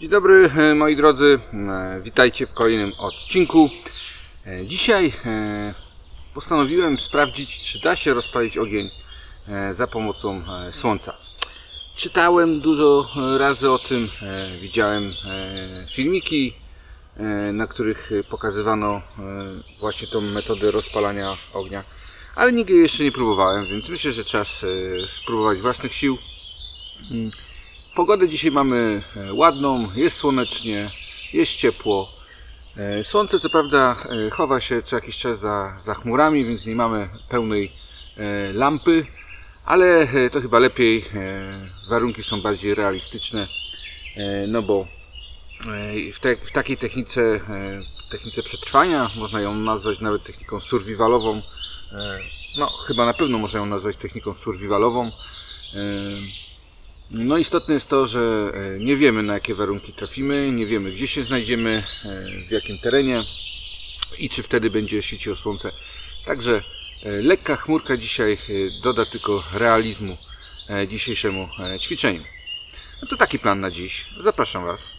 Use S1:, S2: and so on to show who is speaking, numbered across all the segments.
S1: Dzień dobry e, moi drodzy, E, witajcie w kolejnym odcinku. E, Dzisiaj postanowiłem sprawdzić, czy da się rozpalić ogień za pomocą słońca. Czytałem dużo razy o tym, widziałem filmiki, na których pokazywano właśnie tą metodę rozpalania ognia, ale nigdy jeszcze nie próbowałem, więc myślę, że czas spróbować własnych sił. Pogodę dzisiaj mamy e, ładną, jest słonecznie, jest ciepło. E, Słońce co prawda e, chowa się co jakiś czas za, za chmurami, więc nie mamy pełnej lampy, ale to chyba lepiej. Warunki są bardziej realistyczne, no bo w, te, w takiej technice, technice przetrwania, można ją nazwać nawet techniką survivalową, no chyba na pewno można ją nazwać techniką survivalową. No istotne jest to, że e, nie wiemy na jakie warunki trafimy, nie wiemy gdzie się znajdziemy, e, w jakim terenie i czy wtedy będzie świeciło słońce. Także e, lekka chmurka dzisiaj doda tylko realizmu dzisiejszemu ćwiczeniu. No to taki plan na dziś. Zapraszam Was.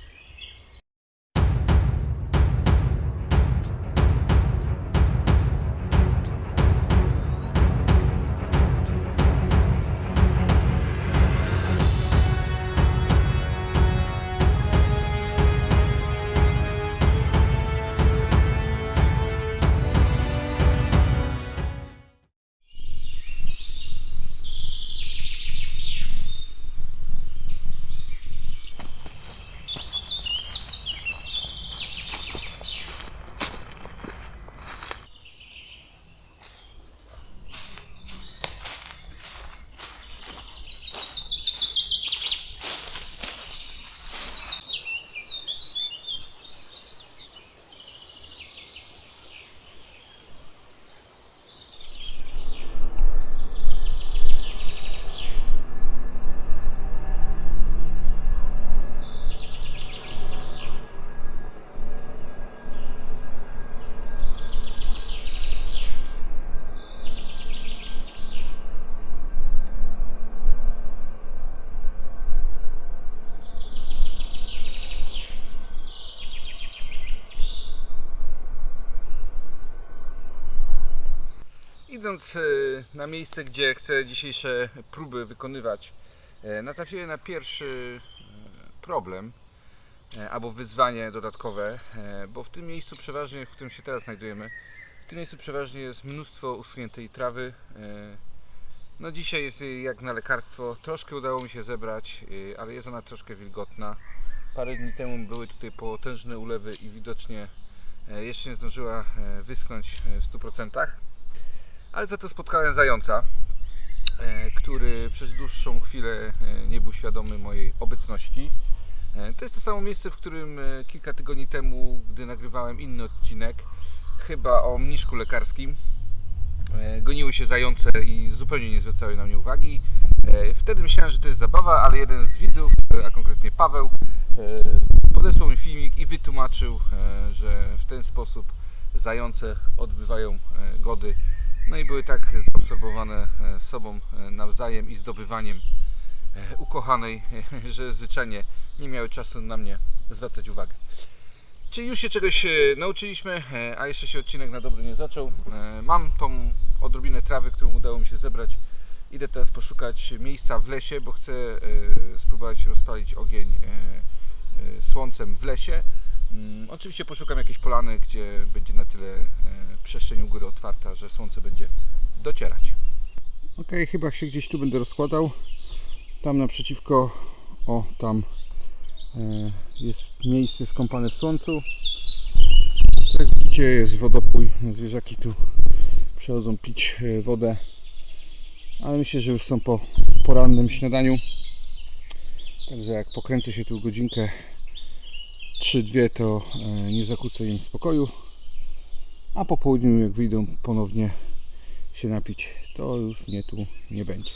S1: Idąc e, na miejsce, gdzie chcę dzisiejsze próby wykonywać, e, natrafiłem na pierwszy e, problem albo wyzwanie dodatkowe, bo w tym miejscu przeważnie, w którym się teraz znajdujemy, w tym miejscu przeważnie jest mnóstwo usuniętej trawy. No dzisiaj jest jak na lekarstwo. Troszkę udało mi się zebrać, ale jest ona troszkę wilgotna. Parę dni temu były tutaj potężne ulewy i widocznie jeszcze nie zdążyła wyschnąć w 100%. Ale za to spotkałem zająca, e, który przez dłuższą chwilę e, nie był świadomy mojej obecności. E, To jest to samo miejsce, w którym kilka tygodni temu, gdy nagrywałem inny odcinek, chyba o mniszku lekarskim, goniły się zające i zupełnie nie zwracały na mnie uwagi. Wtedy myślałem, że to jest zabawa, ale jeden z widzów, a konkretnie Paweł, podesłał mi filmik i wytłumaczył, że w ten sposób zające odbywają gody no i były tak zaabsorbowane e, sobą e, nawzajem i zdobywaniem e, ukochanej, że zwyczajnie nie miały czasu na mnie zwracać uwagę. Czyli już się czegoś nauczyliśmy, a jeszcze się odcinek na dobre nie zaczął. Mam tą odrobinę trawy, którą udało mi się zebrać. Idę teraz poszukać miejsca w lesie, bo chcę spróbować rozpalić ogień słońcem w lesie. Mm, Oczywiście poszukam jakiejś polany, gdzie będzie na tyle e, przestrzeń u góry otwarta, że słońce będzie docierać. Ok, chyba się gdzieś tu będę rozkładał. Tam naprzeciwko, o tam e, jest miejsce skąpane w słońcu. Jak widzicie jest wodopój, zwierzaki tu przychodzą pić e, wodę. Ale myślę, że już są po porannym śniadaniu. Także jak pokręcę się tu godzinkę 3-2 to e, nie zakłócę im spokoju. A po południu jak wyjdą ponownie się napić, to już mnie tu nie będzie.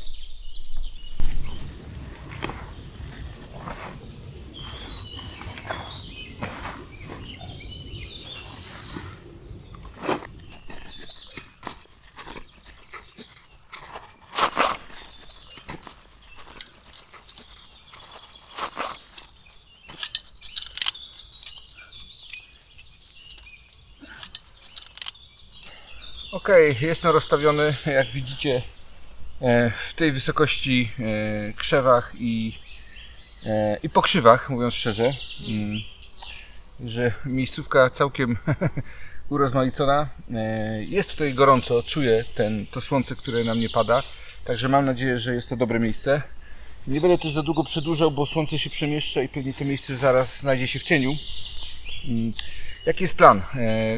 S1: Ok, jestem rozstawiony, jak widzicie, e, w tej wysokości e, krzewach i, e, i pokrzywach, mówiąc szczerze. Mm, Że miejscówka całkiem urozmaicona. Jest tutaj gorąco, czuję ten, to słońce, które na mnie pada. Także mam nadzieję, że jest to dobre miejsce. Nie będę też za długo przedłużał, bo słońce się przemieszcza i pewnie to miejsce zaraz znajdzie się w cieniu. Mm, Jaki jest plan?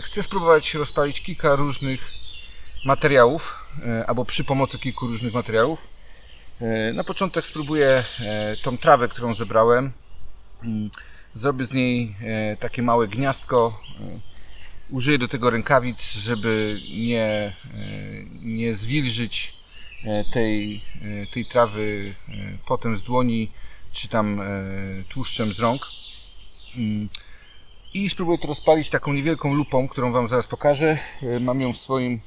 S1: Chcę spróbować rozpalić kilka różnych materiałów, e, albo przy pomocy kilku różnych materiałów. E, Na początek spróbuję e, tą trawę, którą zebrałem. Mm, Zrobię z niej takie małe gniazdko. Użyję do tego rękawic, żeby nie, nie zwilżyć tej, tej trawy potem z dłoni, czy tam tłuszczem z rąk. Mm, I spróbuję to rozpalić taką niewielką lupą, którą Wam zaraz pokażę. Mam ją w swoim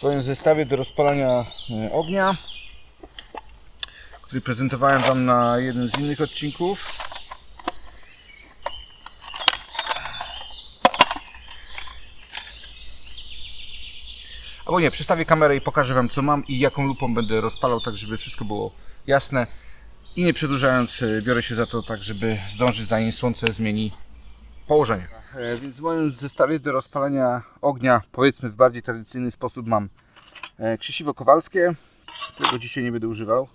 S1: swoim zestawie do rozpalania e, ognia, który prezentowałem Wam na jednym z innych odcinków. Albo nie, przestawię kamerę i pokażę Wam co mam i jaką lupą będę rozpalał, tak żeby wszystko było jasne. I nie przedłużając, e, biorę się za to tak, żeby zdążyć zanim słońce zmieni położenie. E, Więc w moim zestawie do rozpalania ognia, powiedzmy w bardziej tradycyjny sposób, mam e, krzesiwo kowalskie, którego dzisiaj nie będę używał.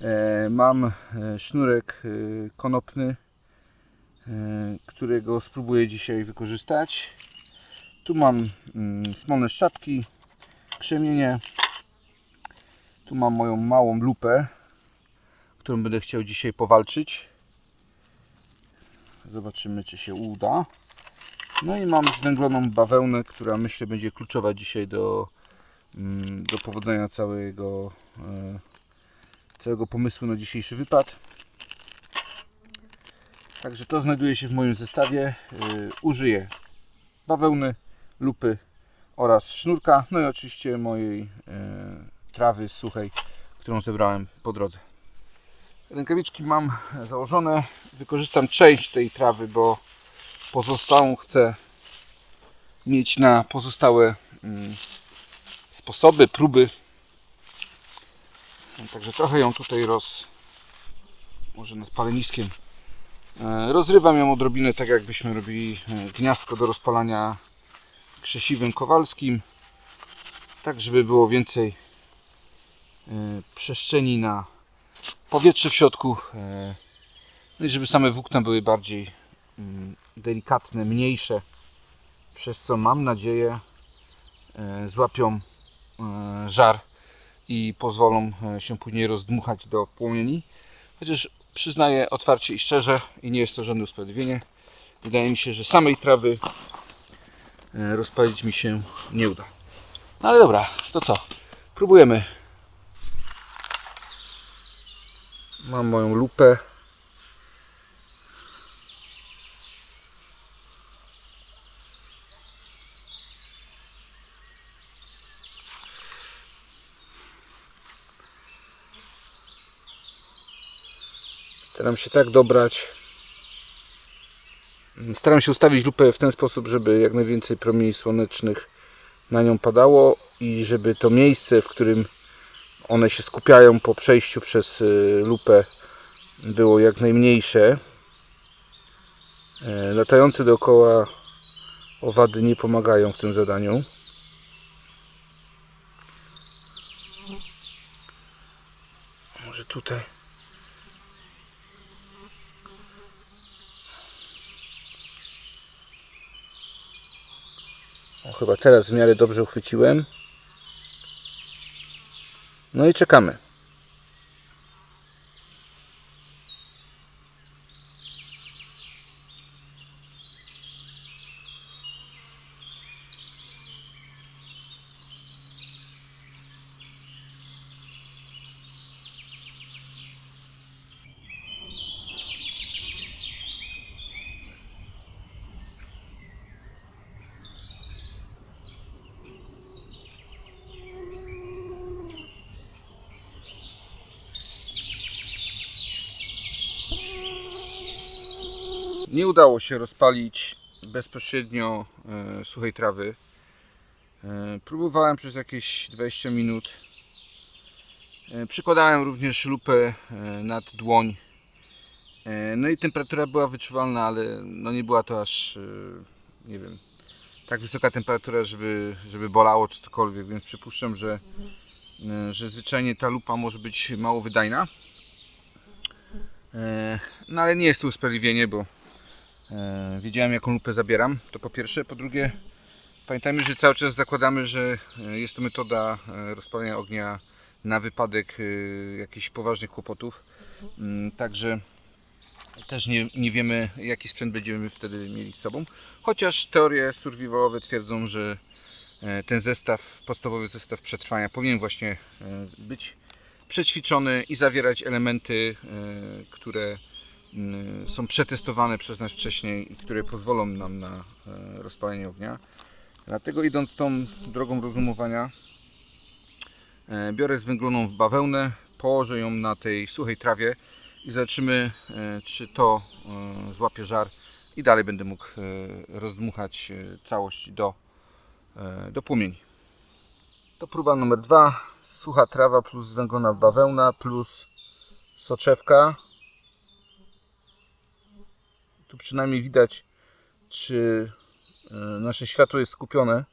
S1: E, Mam sznurek konopny, którego spróbuję dzisiaj wykorzystać. Tu mam mm, smolne szczapki, krzemienie. Tu mam moją małą lupę, którą będę chciał dzisiaj powalczyć. Zobaczymy, czy się uda. No i mam zwęgloną bawełnę, która myślę będzie kluczowa dzisiaj do, mm, do powodzenia całego, e, całego pomysłu na dzisiejszy wypad. Także to znajduje się w moim zestawie. E, Użyję bawełny, lupy oraz sznurka, no i oczywiście mojej e, trawy suchej, którą zebrałem po drodze. Rękawiczki mam założone. Wykorzystam część tej trawy, bo pozostałą chcę mieć na pozostałe mm, sposoby, próby. Także trochę ją tutaj roz... może nad paleniskiem e, rozrywam ją odrobinę, tak jakbyśmy robili e, gniazdko do rozpalania krzesiwym kowalskim. Tak, żeby było więcej e, przestrzeni na powietrze w środku. No i żeby same włókna były bardziej mm, delikatne, mniejsze, przez co mam nadzieję e, złapią e, żar i pozwolą e, się później rozdmuchać do płomieni. Chociaż przyznaję otwarcie i szczerze, i nie jest to żadne usprawiedliwienie, wydaje mi się, że samej trawy rozpalić mi się nie uda. No ale dobra, to co? Próbujemy. Mam moją lupę. Staram się tak dobrać. Staram się ustawić lupę w ten sposób, żeby jak najwięcej promieni słonecznych na nią padało i żeby to miejsce, w którym one się skupiają po przejściu przez y, lupę było jak najmniejsze. E, Latające dookoła owady nie pomagają w tym zadaniu. Może tutaj. O, chyba teraz w miarę dobrze uchwyciłem. No i czekamy. Nie udało się rozpalić bezpośrednio e, suchej trawy. E, próbowałem przez jakieś 20 minut. E, przykładałem również lupę nad dłoń. No i temperatura była wyczuwalna, ale no nie była to aż, nie wiem, tak wysoka temperatura, żeby, żeby bolało czy cokolwiek, więc przypuszczam, że, że zwyczajnie ta lupa może być mało wydajna. No ale nie jest to usprawiedliwienie, bo wiedziałem jaką lupę zabieram, to po pierwsze. Po drugie, pamiętajmy, że cały czas zakładamy, że e, jest to metoda e, rozpalenia ognia na wypadek e, jakichś poważnych kłopotów. Mm, Także też nie, nie wiemy jaki sprzęt będziemy wtedy mieli z sobą. Chociaż teorie survivalowe twierdzą, że e, ten zestaw, podstawowy zestaw przetrwania powinien właśnie e, być przećwiczony i zawierać elementy, e, które są przetestowane przez nas wcześniej i które pozwolą nam na e, rozpalenie ognia. Dlatego idąc tą drogą rozumowania, e, biorę zwęgloną bawełnę, położę ją na tej suchej trawie i zobaczymy, e, czy to złapie żar i dalej będę mógł rozdmuchać całość do, do płomieni. To próba numer dwa. Sucha trawa plus zwęglona bawełna plus soczewka. Tu przynajmniej widać, czy e, nasze światło jest skupione.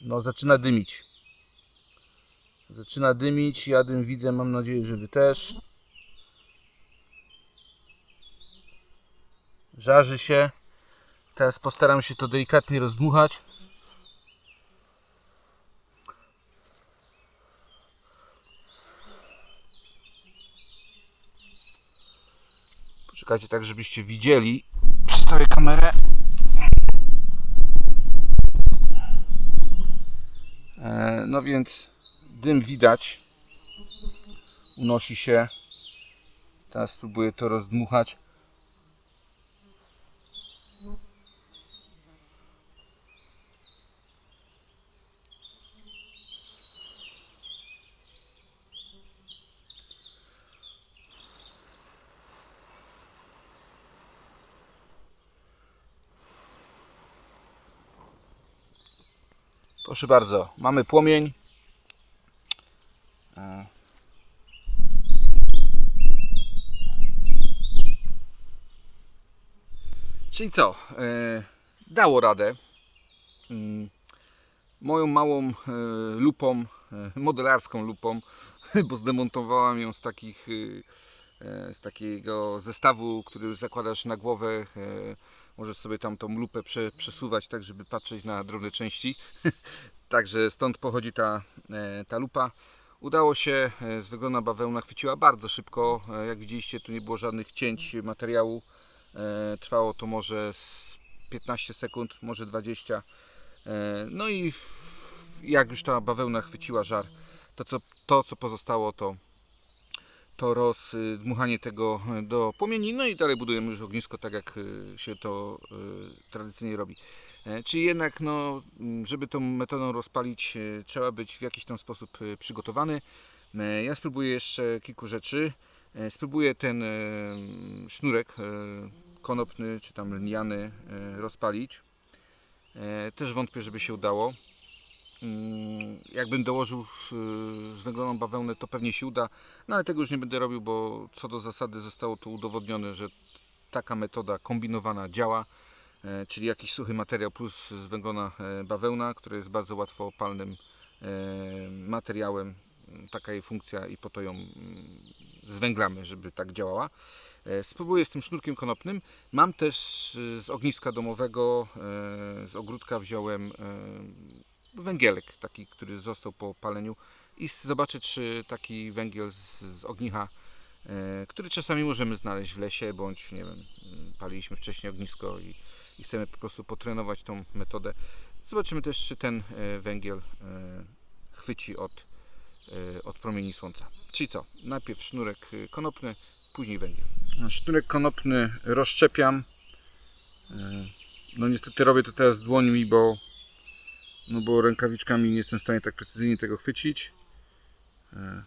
S1: No, zaczyna dymić. Zaczyna dymić, ja dym widzę, mam nadzieję, że Wy też. Żarzy się. Teraz postaram się to delikatnie rozdmuchać. Poczekajcie tak, żebyście widzieli. Przestawię kamerę. E, No więc dym widać. Unosi się. Teraz spróbuję to rozdmuchać. Proszę bardzo, mamy płomień. E. Czyli co? E, dało radę. Mm, Moją małą e, lupą, modelarską lupą, bo zdemontowałam ją z takich z takiego zestawu, który zakładasz na głowę. Możesz sobie tam tą lupę prze, przesuwać tak, żeby patrzeć na drobne części. Także stąd pochodzi ta, e, ta lupa. Udało się, e, zwęglona bawełna chwyciła bardzo szybko. E, Jak widzieliście, tu nie było żadnych cięć materiału. Trwało to może z 15 sekund, może 20. E, No i jak już ta bawełna chwyciła żar, to co, to, co pozostało, to, to rozdmuchanie tego e, do płomieni. No i dalej budujemy już ognisko, tak jak e, się to e, tradycyjnie robi. Czyli jednak, no, żeby tą metodą rozpalić, trzeba być w jakiś tam sposób przygotowany. Ja spróbuję jeszcze kilku rzeczy. Spróbuję ten sznurek konopny czy tam lniany rozpalić. Też wątpię, żeby się udało. Mm, Jakbym dołożył zwęgloną bawełnę, to pewnie się uda, no ale tego już nie będę robił, bo co do zasady zostało to udowodnione, że taka metoda kombinowana działa, e, czyli jakiś suchy materiał plus zwęglona e, bawełna, która jest bardzo łatwo opalnym e, materiałem. Taka jej funkcja i po to ją mm, zwęglamy, żeby tak działała. Spróbuję z tym sznurkiem konopnym. Mam też z ogniska domowego, z ogródka wziąłem węgielek, taki, który został po paleniu i zobaczę, czy taki węgiel z, z ognicha, e, który czasami możemy znaleźć w lesie, bądź nie wiem, m, paliliśmy wcześniej ognisko i, i chcemy po prostu potrenować tą metodę. Zobaczymy też, czy ten e, węgiel e, chwyci od, e, od promieni słońca. Czyli co? Najpierw sznurek konopny, później węgiel. Sznurek konopny rozszczepiam. No niestety robię to teraz dłońmi, bo no bo rękawiczkami nie jestem w stanie tak precyzyjnie tego chwycić. E,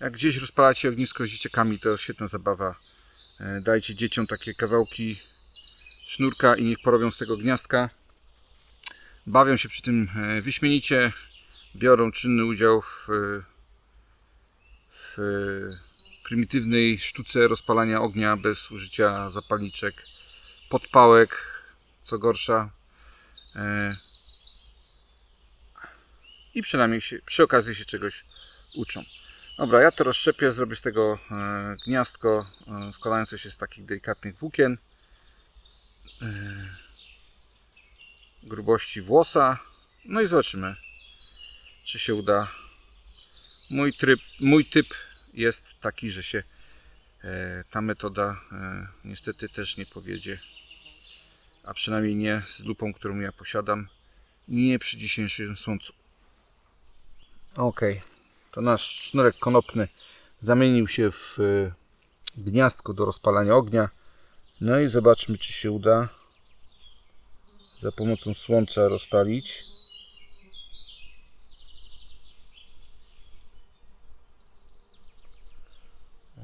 S1: Jak gdzieś rozpalacie ognisko z dzieciakami, to świetna zabawa. E, Dajcie dzieciom takie kawałki sznurka i niech porobią z tego gniazdka. Bawią się przy tym e, wyśmienicie, biorą czynny udział w, w prymitywnej sztuce rozpalania ognia bez użycia zapalniczek, podpałek, co gorsza. I przynajmniej się, przy okazji się czegoś uczą. Dobra, ja to rozszczepię, zrobię z tego e, gniazdko e, składające się z takich delikatnych włókien e, grubości włosa. No i zobaczymy, czy się uda. Mój, tryb, mój typ jest taki, że się ta metoda niestety też nie powiedzie. A przynajmniej nie z lupą, którą ja posiadam. Nie przy dzisiejszym słońcu. Okej, to nasz sznurek konopny zamienił się w e, gniazdko do rozpalania ognia. No i zobaczmy, czy się uda za pomocą słońca rozpalić.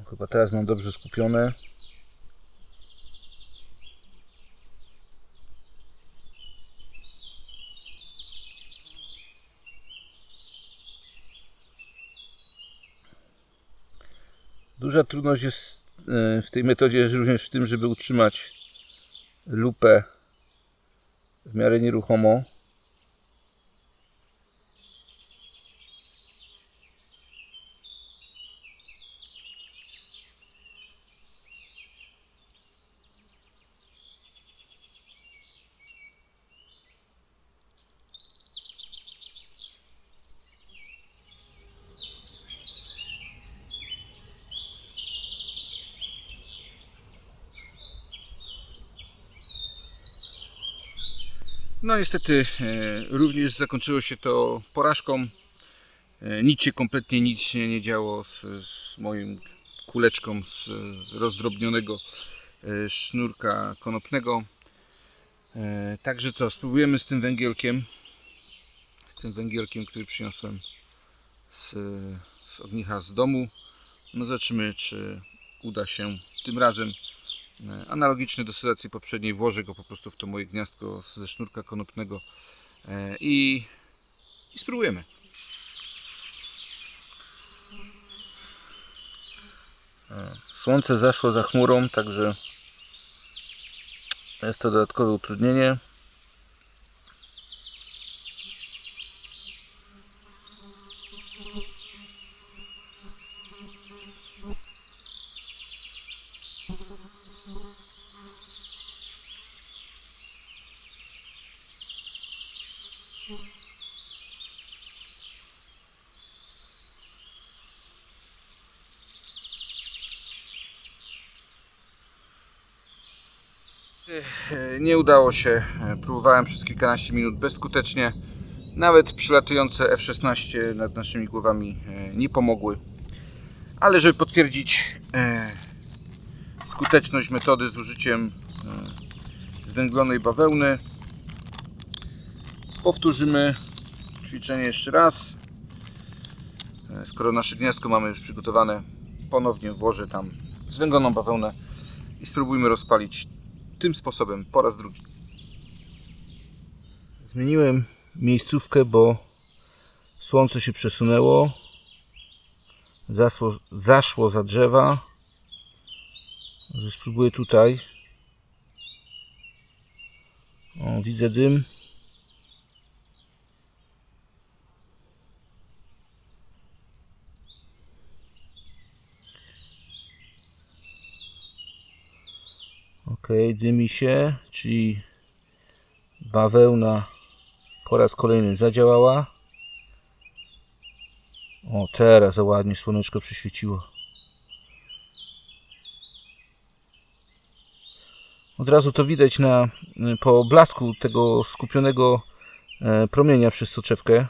S1: Chyba teraz mam dobrze skupione. Duża trudność jest e, w tej metodzie również w tym, żeby utrzymać lupę w miarę nieruchomo. No niestety e, również zakończyło się to porażką. E, nic się kompletnie nic się nie działo z, z moim kuleczką z rozdrobnionego e, sznurka konopnego. Także co, spróbujemy z tym węgielkiem. Z tym węgielkiem, który przyniosłem z, z ognicha z domu. No zobaczymy, czy uda się tym razem E, analogiczny do sytuacji poprzedniej, włożę go po prostu w to moje gniazdko ze sznurka konopnego e, i, i spróbujemy. E, Słońce zaszło za chmurą, także jest to dodatkowe utrudnienie. E, Nie udało się. E, Próbowałem przez kilkanaście minut bezskutecznie. Nawet przylatujące F-16 nad naszymi głowami e, nie pomogły. Ale żeby potwierdzić skuteczność metody z użyciem zwęglonej bawełny, powtórzymy ćwiczenie jeszcze raz. Skoro nasze gniazdko mamy już przygotowane, ponownie włożę tam zwęgloną bawełnę i spróbujmy rozpalić tym sposobem po raz drugi. Zmieniłem miejscówkę, bo słońce się przesunęło. Zaszło za drzewa. Spróbuję tutaj. O, widzę dym. Ok, dymi się, czyli bawełna po raz kolejny zadziałała. O, teraz ładnie słoneczko przyświeciło. Od razu to widać na, po blasku tego skupionego e, promienia przez soczewkę.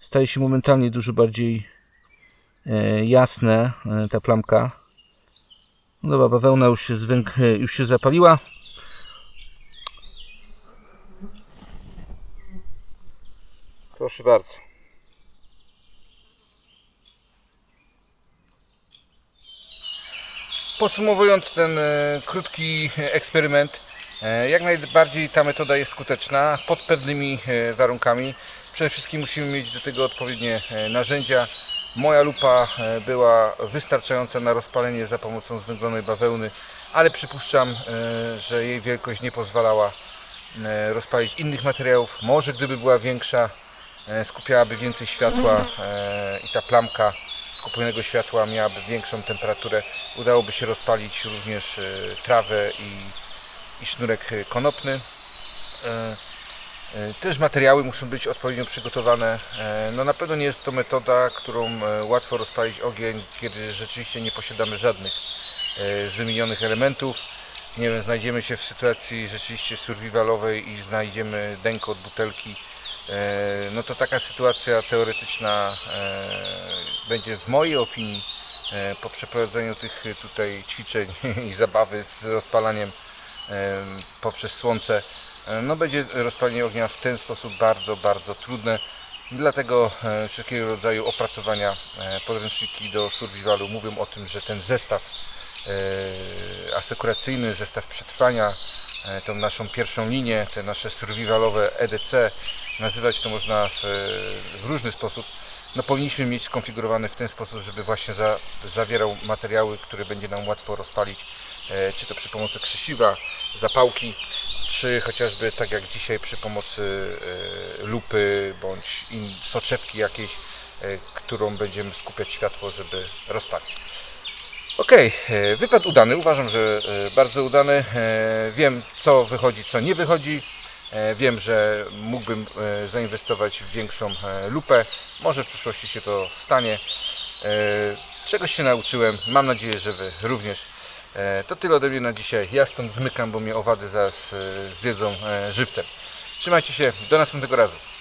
S1: Staje się momentalnie dużo bardziej e, jasne e, ta plamka. No dobra, bawełna już się, zwęg, e, już się zapaliła. Proszę bardzo. Podsumowując ten e, krótki eksperyment, e, jak najbardziej ta metoda jest skuteczna pod pewnymi e, warunkami. Przede wszystkim musimy mieć do tego odpowiednie narzędzia. Moja lupa e, była wystarczająca na rozpalenie za pomocą zwęglonej bawełny, ale przypuszczam, e, że jej wielkość nie pozwalała e, rozpalić innych materiałów. Może gdyby była większa, skupiałaby więcej światła i ta plamka skupionego światła miałaby większą temperaturę. Udałoby się rozpalić również trawę i, i sznurek konopny. E, Też materiały muszą być odpowiednio przygotowane. E, No na pewno nie jest to metoda, którą e, łatwo rozpalić ogień, kiedy rzeczywiście nie posiadamy żadnych z wymienionych elementów. Nie wiem, znajdziemy się w sytuacji rzeczywiście survivalowej i znajdziemy denko od butelki. No to taka sytuacja teoretyczna będzie w mojej opinii po przeprowadzeniu tych tutaj ćwiczeń i zabawy z rozpalaniem poprzez słońce no będzie rozpalenie ognia w ten sposób bardzo, bardzo trudne. Dlatego e, wszelkiego rodzaju opracowania, e, podręczniki do survivalu mówią o tym, że ten zestaw e, asekuracyjny, zestaw przetrwania, e, tą naszą pierwszą linię, te nasze survivalowe EDC, nazywać to można w, w różny sposób, no powinniśmy mieć skonfigurowane w ten sposób, żeby właśnie za, zawierał materiały, które będzie nam łatwo rozpalić, e, czy to przy pomocy krzesiwa, zapałki, czy chociażby tak jak dzisiaj przy pomocy e, lupy bądź soczewki jakiejś, e, którą będziemy skupiać światło, żeby rozpalić. Okej, e, wypad udany. Uważam, że bardzo udany. Wiem, co wychodzi, co nie wychodzi. Wiem, że mógłbym zainwestować w większą lupę. Może w przyszłości się to stanie. Czegoś się nauczyłem. Mam nadzieję, że Wy również. E, To tyle ode mnie na dzisiaj. Ja stąd zmykam, bo mnie owady zaraz e, zjedzą e, żywcem. Trzymajcie się. Do następnego razu.